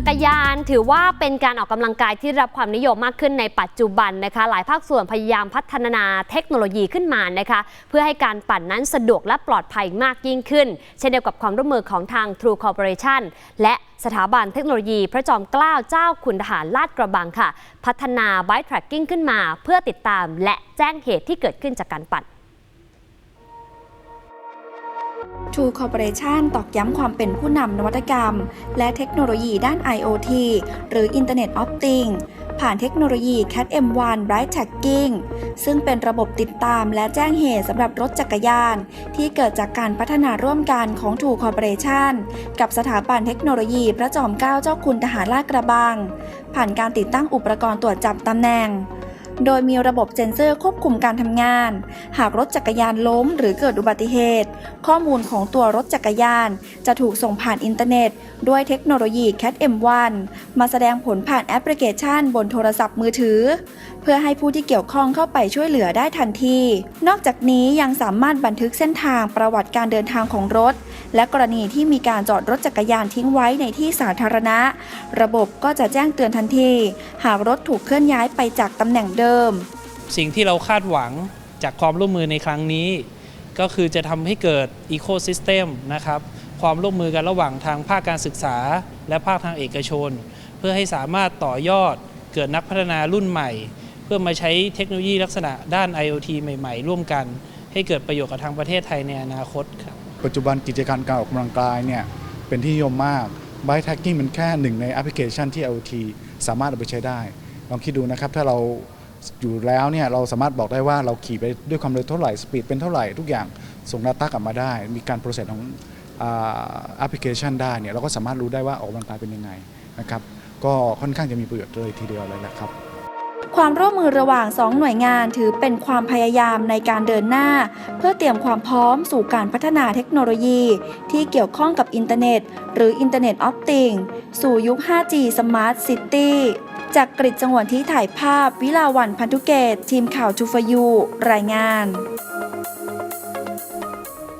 จักรยาน ถือว่าเป็นการออกกำลังกายที่รับความนิยมมากขึ้นในปัจจุบันนะคะ หลายภาคส่วนพยายามพัฒนาเทคโนโลยีขึ้นมานะคะ เพื่อให้การปั่นนั้นสะดวกและปลอดภัยมากยิ่งขึ้น เช่นเดียวกับความร่วมมือของทาง True Corporation และสถาบันเทคโนโลยีพระจอมเกล้าเจ้าคุณทหารลาดกระบังค่ะ พัฒนา Bike Tracking ขึ้นมา เพื่อติดตามและแจ้งเหตุที่เกิดขึ้นจากการปั่น True Corporation ตอกย้ำความเป็นผู้นำนวัตกรรม และเทคโนโลยีด้าน IoT หรือ Internet of Things ผ่านเทคโนโลยี Cat M1 Bright Tracking ซึ่งเป็นระบบติดตามและแจ้งเหตุสำหรับรถจักรยาน ที่เกิดจากการพัฒนาร่วมกันของ True Corporation กับสถาบันเทคโนโลยีพระจอมเกล้าเจ้าคุณทหารลาดกระบัง ผ่านการติดตั้งอุปกรณ์ตรวจจับตำแหน่ง โดยมีระบบเซ็นเซอร์ควบคุมการทำงาน หากรถจักรยานล้มหรือเกิดอุบัติเหตุ ข้อมูลของตัวรถจักรยาน จะถูกส่งผ่านอินเทอร์เน็ต ด้วยเทคโนโลยี Cat M1 มาแสดงผลผ่านแอปพลิเคชันบนโทรศัพท์มือถือ เพื่อให้ผู้ที่เกี่ยวข้องเข้าไปช่วยเหลือได้ทันที นอกจากนี้ยังสามารถบันทึกเส้นทางประวัติการเดินทางของรถ และกรณีที่มีการจอดรถจักรยานทิ้งไว้ในที่สาธารณะ ระบบก็จะแจ้งเตือนทันที หากรถถูกเคลื่อนย้ายไปจากตำแหน่งเดิมสิ่งที่เราคาดหวังจากความร่วมมือในครั้งนี้ ก็คือจะทำให้เกิดอีโค y ิสเต็มนะครับความร่วมมือกันระหว่างทางภาคการศึกษา และภาคทางเอกชน เพื่อให้สามารถต่อยอดเกิดนักพัฒนารุ่นใหม่ เพื่อมาใช้เทคโนโลยีลักษณะด้าน IoT ใหม่ ๆ ร่วมกัน ให้เกิดประโยชน์กับทางประเทศไทยในอนาคตครับปัจจุบันกิจการการออกกำลังกายเนี่ยเป็นที่นิยมมาก Bike Tracking มันแค่หนึ่งในแอปพลิเคชันที่ IoT สามารถเอาไปใช้ได้ ลองคิดดูนะครับถ้าเรา อยู่แล้วเนี่ยเราสามารถบอกได้ว่าเราขี่ไปด้วยความเร็วเท่าไหร่สปีดเป็นเท่าไหร่ทุกอย่างส่ง Data กลับมาได้ มีการโปรเซสของแอปพลิเคชันได้เนี่ยเราก็สามารถรู้ได้ว่าออกกำลังกายเป็นยังไงนะครับก็ค่อนข้างจะมีประโยชน์เลยทีเดียวเลยแหละครับ ความร่วมมือระหว่างสองหน่วยงานถือเป็นความพยายามในการเดินหน้า เพื่อเตรียมความพร้อมสู่การพัฒนาเทคโนโลยี ที่เกี่ยวข้องกับอินเทอร์เน็ต หรืออินเทอร์เน็ตออฟติงสู่ยุค 5G Smart City จากกริดจังหวัดที่ถ่ายภาพวิลาวันพันธุเกต ทีมข่าวทูฟยูรายงาน